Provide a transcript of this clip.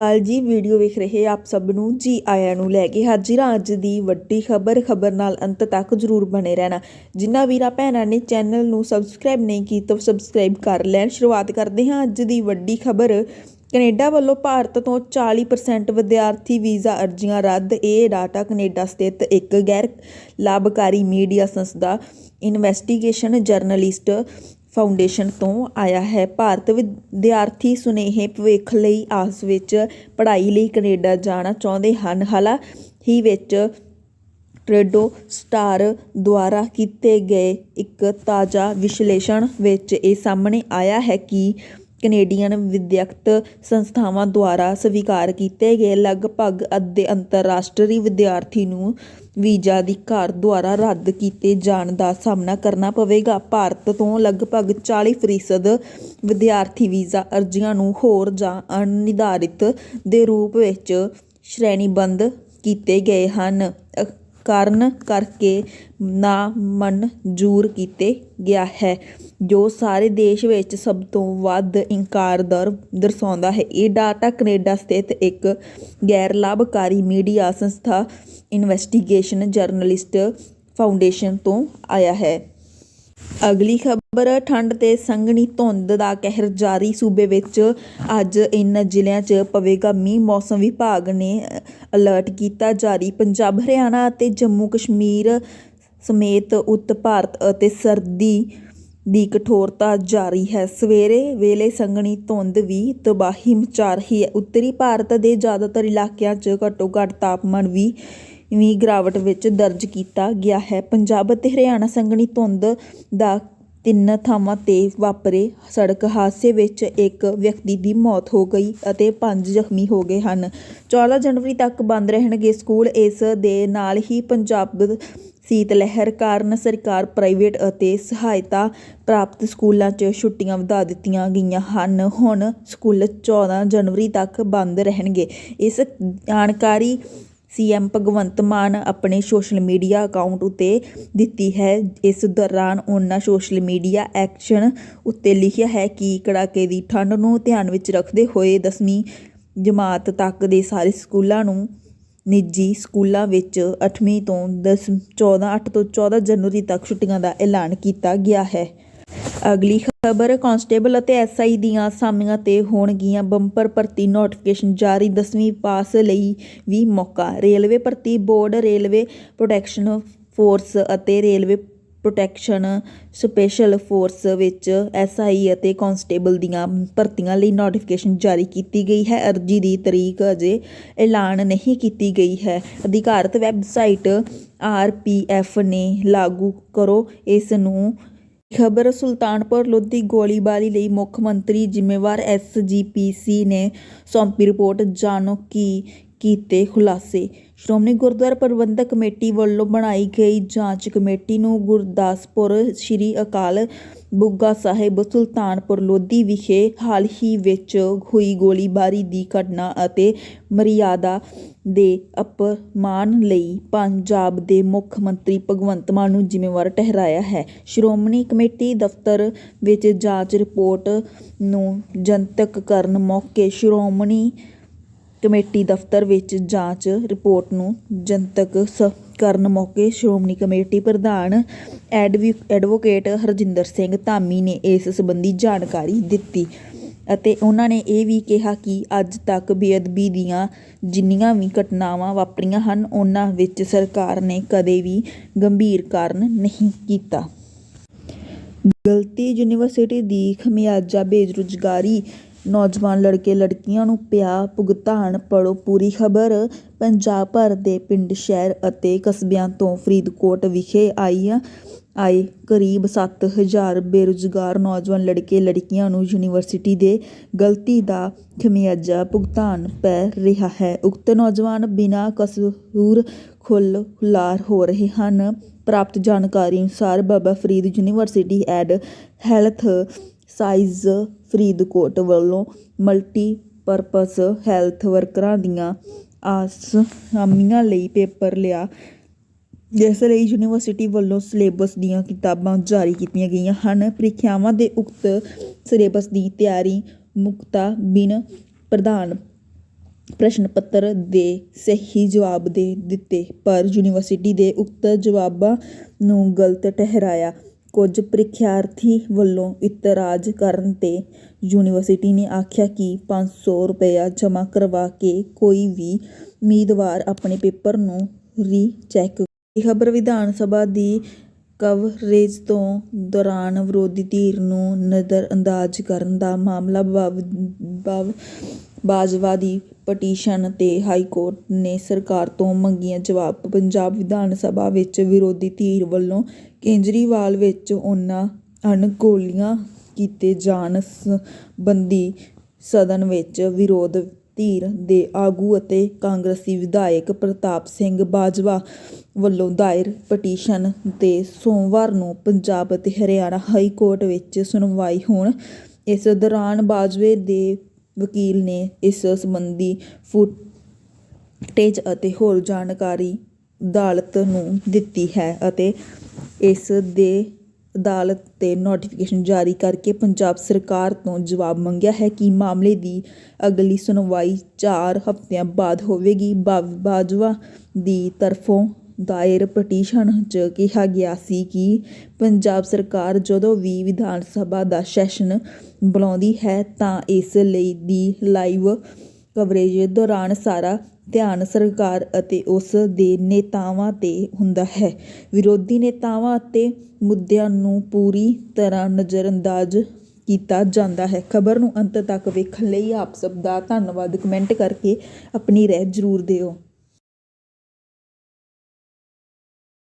ਹਾਲ ਜੀ, ਵੀਡੀਓ ਵੇਖ ਰਹੇ ਆਪ ਸਭ ਨੂੰ ਜੀ ਆਇਆਂ ਨੂੰ ਲੈ ਕੇ ਹਾਜ਼ਰ ਹਾਂ ਅੱਜ ਦੀ ਵੱਡੀ ਖਬਰ ਖਬਰ ਨਾਲ ਅੰਤ ਤੱਕ ਜਰੂਰ ਬਣੇ ਰਹਿਣਾ। ਜਿਨ੍ਹਾਂ ਵੀਰਾਂ ਭੈਣਾਂ ਨੇ ਚੈਨਲ ਨੂੰ ਸਬਸਕ੍ਰਾਈਬ ਨਹੀਂ ਕੀਤਾ, ਸਬਸਕ੍ਰਾਈਬ ਕਰ ਲੈਣ। ਸ਼ੁਰੂਆਤ ਕਰਦੇ ਹਾਂ ਅੱਜ ਦੀ ਵੱਡੀ ਖਬਰ। ਕੈਨੇਡਾ ਵੱਲੋਂ ਭਾਰਤ ਤੋਂ 40% ਵਿਦਿਆਰਥੀ ਵੀਜ਼ਾ ਅਰਜ਼ੀਆਂ ਰੱਦ। ਇਹ ਡਾਟਾ ਕੈਨੇਡਾ ਸਥਿਤ ਇੱਕ ਗੈਰ ਲਾਭਕਾਰੀ ਮੀਡੀਆ ਸੰਸਥਾ, ਇਨਵੈਸਟੀਗੇਸ਼ਨ ਜਰਨਲਿਸਟ ਫਾਊਂਡੇਸ਼ਨ ਤੋਂ ਆਇਆ ਹੈ। ਭਾਰਤ ਵਿਦਿਆਰਥੀ ਸੁਨੇਹੇ ਭਵਿੱਖ ਲਈ ਆਸ ਵਿੱਚ ਪੜ੍ਹਾਈ ਲਈ ਕੈਨੇਡਾ ਜਾਣਾ ਚਾਹੁੰਦੇ ਹਨ। ਹਾਲਾਂਕਿ ਵਿੱਚ ਟ੍ਰੇਡੋ ਸਟਾਰ ਦੁਆਰਾ ਕੀਤੇ ਗਏ ਇੱਕ ਤਾਜ਼ਾ ਵਿਸ਼ਲੇਸ਼ਣ ਵਿੱਚ ਇਹ ਸਾਹਮਣੇ ਆਇਆ ਹੈ ਕਿ ਕੈਨੇਡੀਅਨ ਵਿਦਿਅਕ ਸੰਸਥਾਵਾਂ ਦੁਆਰਾ ਸਵੀਕਾਰ ਕੀਤੇ ਗਏ ਲਗਭਗ ਅੱਧੇ ਅੰਤਰਰਾਸ਼ਟਰੀ ਵਿਦਿਆਰਥੀ ਨੂੰ ਵੀਜ਼ਾ ਅਧਿਕਾਰ ਦੁਆਰਾ ਰੱਦ ਕੀਤੇ ਜਾਣ ਦਾ ਸਾਹਮਣਾ ਕਰਨਾ ਪਵੇਗਾ। ਭਾਰਤ ਤੋਂ ਲਗਭਗ 40% ਵਿਦਿਆਰਥੀ ਵੀਜ਼ਾ ਅਰਜ਼ੀਆਂ ਨੂੰ ਹੋਰ ਜਾਂ ਅਣਨਿਰਧਾਰਿਤ ਦੇ ਰੂਪ ਵਿੱਚ ਸ਼੍ਰੇਣੀਬੱਧ ਕੀਤੇ ਗਏ ਹਨ। ਕਾਰਨ ਕਰਕੇ ਨਾ ਮਨਜ਼ੂਰ ਕੀਤੇ ਗਿਆ ਹੈ, ਜੋ ਸਾਰੇ ਦੇਸ਼ ਵਿੱਚ ਸਭ ਤੋਂ ਵੱਧ ਇਨਕਾਰ ਦਰ ਦਰਸਾਉਂਦਾ ਹੈ। ਇਹ ਡਾਟਾ ਕੈਨੇਡਾ ਸਥਿਤ ਇੱਕ ਗੈਰ ਲਾਭਕਾਰੀ ਮੀਡੀਆ ਸੰਸਥਾ, ਇਨਵੈਸਟੀਗੇਸ਼ਨ ਜਰਨਲਿਸਟ ਫਾਊਂਡੇਸ਼ਨ ਤੋਂ ਆਇਆ ਹੈ। ਅਗਲੀ ਖਬਰ, ਠੰਡ ਤੇ ਸੰਘਣੀ ਧੁੰਦ ਦਾ ਕਹਿਰ ਜਾਰੀ ਸੂਬੇ ਵਿੱਚ ਅੱਜ ਇਨ ਜ਼ਿਲ੍ਹਿਆਂ 'ਚ ਪਵੇਗਾ ਮੀਂਹ। ਮੌਸਮ ਵਿਭਾਗ ਨੇ ਅਲਰਟ ਕੀਤਾ ਜਾਰੀ। ਪੰਜਾਬ, ਹਰਿਆਣਾ ਅਤੇ ਜੰਮੂ ਕਸ਼ਮੀਰ ਸਮੇਤ ਉੱਤ ਭਾਰਤ ਅਤੇ ਸਰਦੀ ਦੀ ਕਠੋਰਤਾ ਜਾਰੀ ਹੈ। ਸਵੇਰੇ ਵੇਲੇ ਸੰਘਣੀ ਧੁੰਦ ਵੀ ਤਬਾਹੀ ਮਚਾ ਰਹੀ ਹੈ। ਉੱਤਰੀ ਭਾਰਤ ਦੇ ਜ਼ਿਆਦਾਤਰ ਇਲਾਕਿਆਂ 'ਚ ਘੱਟੋ ਘੱਟ ਤਾਪਮਾਨ ਵੀ ਵੀ ਗਿਰਾਵਟ ਵਿੱਚ ਦਰਜ ਕੀਤਾ ਗਿਆ ਹੈ। ਪੰਜਾਬ ਅਤੇ ਹਰਿਆਣਾ ਸੰਘਣੀ ਧੁੰਦ ਦਾ ਤਿੰਨ ਥਾਵਾਂ ਤੇ ਵਾਪਰੇ ਸੜਕ ਹਾਦਸੇ ਵਿੱਚ ਇੱਕ ਵਿਅਕਤੀ ਦੀ ਮੌਤ ਹੋ ਗਈ ਅਤੇ ਪੰਜ ਜ਼ਖਮੀ ਹੋ ਗਏ ਹਨ। 14 ਜਨਵਰੀ ਤੱਕ ਬੰਦ ਰਹਿਣਗੇ ਸਕੂਲ। ਇਸ ਦੇ ਨਾਲ ਹੀ ਪੰਜਾਬ ਸੀਤ ਲਹਿਰ ਕਾਰਨ ਸਰਕਾਰ ਪ੍ਰਾਈਵੇਟ ਅਤੇ ਸਹਾਇਤਾ ਪ੍ਰਾਪਤ ਸਕੂਲਾਂ 'ਚ ਛੁੱਟੀਆਂ ਵਧਾ ਦਿੱਤੀਆਂ ਗਈਆਂ ਹਨ। ਹੁਣ ਸਕੂਲ 14 ਜਨਵਰੀ ਤੱਕ ਬੰਦ ਰਹਿਣਗੇ। ਇਸ ਜਾਣਕਾਰੀ ਸੀਐਮ ਭਗਵੰਤ ਮਾਨ ਆਪਣੇ ਸੋਸ਼ਲ ਮੀਡੀਆ ਅਕਾਊਂਟ ਉੱਤੇ ਦਿੱਤੀ ਹੈ। ਇਸ ਦੌਰਾਨ ਉਹਨਾਂ ਸੋਸ਼ਲ ਮੀਡੀਆ ਐਕਸ਼ਨ ਉੱਤੇ ਲਿਖਿਆ ਹੈ ਕਿ ਕੜਾਕੇ ਦੀ ਠੰਡ ਨੂੰ ਧਿਆਨ ਵਿੱਚ ਰੱਖਦੇ ਹੋਏ 10ਵੀਂ ਜਮਾਤ ਤੱਕ ਦੇ ਸਾਰੇ ਸਕੂਲਾਂ ਨੂੰ ਨਿੱਜੀ ਸਕੂਲਾਂ ਵਿੱਚ 8ਵੀਂ ਤੋਂ 10 14 8 ਤੋਂ 14 ਜਨਵਰੀ ਤੱਕ ਛੁੱਟੀਆਂ ਦਾ ਐਲਾਨ ਕੀਤਾ ਗਿਆ ਹੈ। ਅਗਲੀ ਖਬਰ, ਕਾਂਸਟੇਬਲ ਅਤੇ ਐਸਆਈ ਦੀਆਂ ਅਸਾਮੀਆਂ ਤੇ ਹੋਣਗੀਆਂ ਬੰਪਰ ਭਰਤੀ ਨੋਟੀਫਿਕੇਸ਼ਨ ਜਾਰੀ। 10ਵੀਂ ਪਾਸ ਲਈ ਵੀ ਮੌਕਾ। ਰੇਲਵੇ ਭਰਤੀ ਬੋਰਡ, ਰੇਲਵੇ ਪ੍ਰੋਟੈਕਸ਼ਨ ਫੋਰਸ ਅਤੇ ਰੇਲਵੇ ਪ੍ਰੋਟੈਕਸ਼ਨ ਸਪੈਸ਼ਲ ਫੋਰਸ ਵਿੱਚ ਐਸਆਈ ਅਤੇ ਕਾਂਸਟੇਬਲ ਦੀਆਂ ਭਰਤੀਆਂ ਲਈ ਨੋਟੀਫਿਕੇਸ਼ਨ ਜਾਰੀ ਕੀਤੀ ਗਈ ਹੈ। ਅਰਜ਼ੀ ਦੀ ਤਰੀਕ ਅਜੇ ਐਲਾਨ ਨਹੀਂ ਕੀਤੀ ਗਈ ਹੈ। ਅਧਿਕਾਰਤ ਵੈਬਸਾਈਟ ਆਰਪੀਐਫ ਨੇ ਲਾਗੂ ਕਰੋ। ਇਸ ਨੂੰ ਖਬਰ ਸੁਲਤਾਨਪੁਰ ਲੋਧੀ ਗੋਲੀਬਾਰੀ ਲਈ ਮੁੱਖ ਮੰਤਰੀ ਜ਼ਿੰਮੇਵਾਰ ਐਸਜੀਪੀਸੀ ਨੇ ਸੌਂਪੀ ਰਿਪੋਰਟ ਜਾਣੋ ਕੀ ਕੀਤੇ ਖੁਲਾਸੇ। ਸ਼੍ਰੋਮਣੀ ਗੁਰਦੁਆਰਾ ਪ੍ਰਬੰਧਕ ਕਮੇਟੀ ਵੱਲੋਂ ਬਣਾਈ ਗਈ ਜਾਂਚ ਕਮੇਟੀ ਨੂੰ ਗੁਰਦਾਸਪੁਰ ਸ੍ਰੀ ਅਕਾਲ ਬੁੱਗਾ ਸਾਹਿਬ ਸੁਲਤਾਨਪੁਰ ਲੋਧੀ ਵਿਖੇ ਹਾਲ ਹੀ ਵਿੱਚ ਹੋਈ ਗੋਲੀਬਾਰੀ ਦੀ ਘਟਨਾ ਅਤੇ ਮਰਿਆਦਾ ਦੇ ਅਪਮਾਨ ਲਈ ਪੰਜਾਬ ਦੇ ਮੁੱਖ ਮੰਤਰੀ ਭਗਵੰਤ ਮਾਨ ਨੂੰ ਜ਼ਿੰਮੇਵਾਰ ਠਹਿਰਾਇਆ ਹੈ। ਸ਼੍ਰੋਮਣੀ ਕਮੇਟੀ ਦਫ਼ਤਰ ਵਿੱਚ ਜਾਂਚ ਰਿਪੋਰਟ ਨੂੰ ਜਨਤਕ ਕਰਨ ਮੌਕੇ ਸ਼੍ਰੋਮਣੀ ਕਮੇਟੀ ਦਫ਼ਤਰ ਵਿੱਚ ਜਾਂਚ ਰਿਪੋਰਟ ਨੂੰ ਜਨਤਕ ਕਰਨ ਮੌਕੇ ਸ਼੍ਰੋਮਣੀ ਕਮੇਟੀ ਪ੍ਰਧਾਨ ਐਡਵੀ, ਐਡਵੋਕੇਟ ਹਰਜਿੰਦਰ ਸਿੰਘ ਧਾਮੀ ਨੇ ਇਸ ਸੰਬੰਧੀ ਜਾਣਕਾਰੀ ਦਿੱਤੀ ਅਤੇ ਉਹਨਾਂ ਨੇ ਇਹ ਵੀ ਕਿਹਾ ਕਿ ਅੱਜ ਤੱਕ ਬੇਅਦਬੀ ਦੀਆਂ ਜਿੰਨੀਆਂ ਵੀ ਘਟਨਾਵਾਂ ਵਾਪਰੀਆਂ ਹਨ, ਉਹਨਾਂ ਵਿੱਚ ਸਰਕਾਰ ਨੇ ਕਦੇ ਵੀ ਗੰਭੀਰ ਕਾਰਨ ਨਹੀਂ ਕੀਤਾ। ਗਲਤੀ ਯੂਨੀਵਰਸਿਟੀ ਦੀ ਖਮਿਆਜਾ ਬੇਰੁਜ਼ਗਾਰੀ ਨੌਜਵਾਨ ਲੜਕੇ ਲੜਕੀਆਂ ਨੂੰ ਪਿਆ ਭੁਗਤਾਨ, ਪੜ੍ਹੋ ਪੂਰੀ ਖਬਰ। ਪੰਜਾਬ ਭਰ ਦੇ ਪਿੰਡ, ਸ਼ਹਿਰ ਅਤੇ ਕਸਬਿਆਂ ਤੋਂ ਫਰੀਦਕੋਟ ਵਿਖੇ ਆਈਆਂ ਆਏ ਕਰੀਬ 7000 ਬੇਰੁਜ਼ਗਾਰ ਨੌਜਵਾਨ ਲੜਕੇ ਲੜਕੀਆਂ ਨੂੰ ਯੂਨੀਵਰਸਿਟੀ ਦੇ ਗਲਤੀ ਦਾ ਖਮਿਆਜਾ ਭੁਗਤਾਨ ਪੈ ਰਿਹਾ ਹੈ। ਉਕਤ ਨੌਜਵਾਨ ਬਿਨਾਂ ਕਸੂਰ ਖੁੱਲ ਖੁਲਾਰ ਹੋ ਰਹੇ ਹਨ। ਪ੍ਰਾਪਤ ਜਾਣਕਾਰੀ ਅਨੁਸਾਰ Baba Farid university and health science Faridkot ਵੱਲੋਂ ਮਲਟੀ ਪਰਪਸ ਹੈਲਥ ਵਰਕਰਾਂ ਦੀਆਂ ਆਸਾਮੀਆਂ ਲਈ ਪੇਪਰ ਲਿਆ। ਜਿਸ ਲਈ ਯੂਨੀਵਰਸਿਟੀ ਵੱਲੋਂ ਸਿਲੇਬਸ ਦੀਆਂ ਕਿਤਾਬਾਂ ਜਾਰੀ ਕੀਤੀਆਂ ਗਈਆਂ ਹਨ। ਪ੍ਰੀਖਿਆਵਾਂ ਦੇ ਉਕਤ ਸਿਲੇਬਸ ਦੀ ਤਿਆਰੀ ਮੁਕਤਾ ਬਿਨ ਪ੍ਰਧਾਨ ਪ੍ਰਸ਼ਨ ਪੱਤਰ ਦੇ ਸਹੀ ਜਵਾਬ ਦੇ ਦਿੱਤੇ, ਪਰ ਯੂਨੀਵਰਸਿਟੀ ਦੇ ਉਕਤ ਜਵਾਬਾਂ ਨੂੰ ਗਲਤ ਠਹਿਰਾਇਆ। ਕੁਝ ਪ੍ਰੀਖਿਆਰਥੀ ਵੱਲੋਂ ਇਤਰਾਜ਼ ਕਰਨ ਤੇ ਯੂਨੀਵਰਸਿਟੀ ਨੇ ਆਖਿਆ ਕਿ ਪੰਜ ਸੌ ਰੁਪਇਆ ਜਮ੍ਹਾਂ ਕਰਵਾ ਕੇ ਕੋਈ ਵੀ ਉਮੀਦਵਾਰ ਆਪਣੇ ਪੇਪਰ ਨੂੰ ਰੀਚੈੱਕ ਇਹ ਖਬਰ ਵਿਧਾਨ ਸਭਾ ਦੀ ਕਵਰੇਜ ਤੋਂ ਦੌਰਾਨ ਵਿਰੋਧੀ ਧਿਰ ਨੂੰ ਨਜ਼ਰਅੰਦਾਜ਼ ਕਰਨ ਦਾ ਮਾਮਲਾ ਬਾਵ- ਬਾਜਵਾ ਦੀ ਪਟੀਸ਼ਨ ਤੇ ਹਾਈ ਕੋਰਟ ਨੇ ਸਰਕਾਰ ਤੋਂ ਮੰਗਿਆ ਜਵਾਬ। ਪੰਜਾਬ ਵਿਧਾਨ ਸਭਾ ਵਿੱਚ ਵਿਰੋਧੀ ਧਿਰ ਵੱਲੋਂ ਕੇਜਰੀਵਾਲ ਵਿੱਚ ਉਨ੍ਹਾਂ ਅਣਗੌਲਿਆਂ ਕੀਤੇ ਜਾਣ ਸਬੰਧੀ ਸਦਨ ਵਿੱਚ ਵਿਰੋਧ। ਧਿਰ ਦੇ ਆਗੂ ਅਤੇ ਕਾਂਗਰਸੀ ਵਿਧਾਇਕ ਪ੍ਰਤਾਪ ਸਿੰਘ ਬਾਜਵਾ ਵੱਲੋਂ ਦਾਇਰ ਪਟੀਸ਼ਨ ਤੇ ਸੋਮਵਾਰ ਨੂੰ ਪੰਜਾਬ ਅਤੇ ਹਰਿਆਣਾ ਹਾਈ ਕੋਰਟ ਵਿੱਚ ਸੁਣਵਾਈ ਹੋਣ। ਇਸ ਦੌਰਾਨ ਬਾਜਵੇ ਦੇ ਵਕੀਲ ਨੇ ਇਸ ਸੰਬੰਧੀ ਫੁਟੇਜ ਅਤੇ ਹੋਰ ਜਾਣਕਾਰੀ ਅਦਾਲਤ ਨੂੰ ਦਿੱਤੀ ਹੈ ਅਤੇ ਇਸ ਦੇ ਅਦਾਲਤ ਤੇ ਨੋਟੀਫਿਕੇਸ਼ਨ ਜਾਰੀ ਕਰਕੇ ਪੰਜਾਬ ਸਰਕਾਰ ਤੋਂ ਜਵਾਬ ਮੰਗਿਆ ਹੈ ਕਿ ਮਾਮਲੇ ਦੀ ਅਗਲੀ ਸੁਣਵਾਈ 4 ਹਫ਼ਤਿਆਂ ਬਾਅਦ ਹੋਵੇਗੀ। ਬਾਜਵਾ ਦੀ ਤਰਫੋਂ ਦਾਇਰ ਪਟੀਸ਼ਨ 'ਚ ਕਿਹਾ ਗਿਆ ਸੀ ਕਿ ਪੰਜਾਬ ਸਰਕਾਰ ਜਦੋਂ ਵੀ ਵਿਧਾਨ ਸਭਾ ਦਾ ਸੈਸ਼ਨ ਬੁਲਾਉਂਦੀ ਹੈ ਤਾਂ ਇਸ ਲਈ ਦੀ ਲਾਈਵ ਕਵਰੇਜ ਦੌਰਾਨ ਸਾਰਾ ਧਿਆਨ ਸਰਕਾਰ ਅਤੇ ਉਸ ਦੇ ਨੇਤਾਵਾਂ ਤੇ ਹੁੰਦਾ ਹੈ। ਵਿਰੋਧੀ ਨੇਤਾਵਾਂ ਅਤੇ ਮੁੱਦਿਆਂ ਨੂੰ ਪੂਰੀ ਤਰ੍ਹਾਂ ਨਜ਼ਰਅੰਦਾਜ਼ ਕੀਤਾ ਜਾਂਦਾ ਹੈ। ਖਬਰ ਨੂੰ ਅੰਤ ਤੱਕ ਵੇਖਣ ਲਈ ਆਪ ਸਭ ਦਾ ਧੰਨਵਾਦ। ਕਮੈਂਟ ਕਰਕੇ ਆਪਣੀ ਰਾਏ ਜ਼ਰੂਰ ਦਿਓ।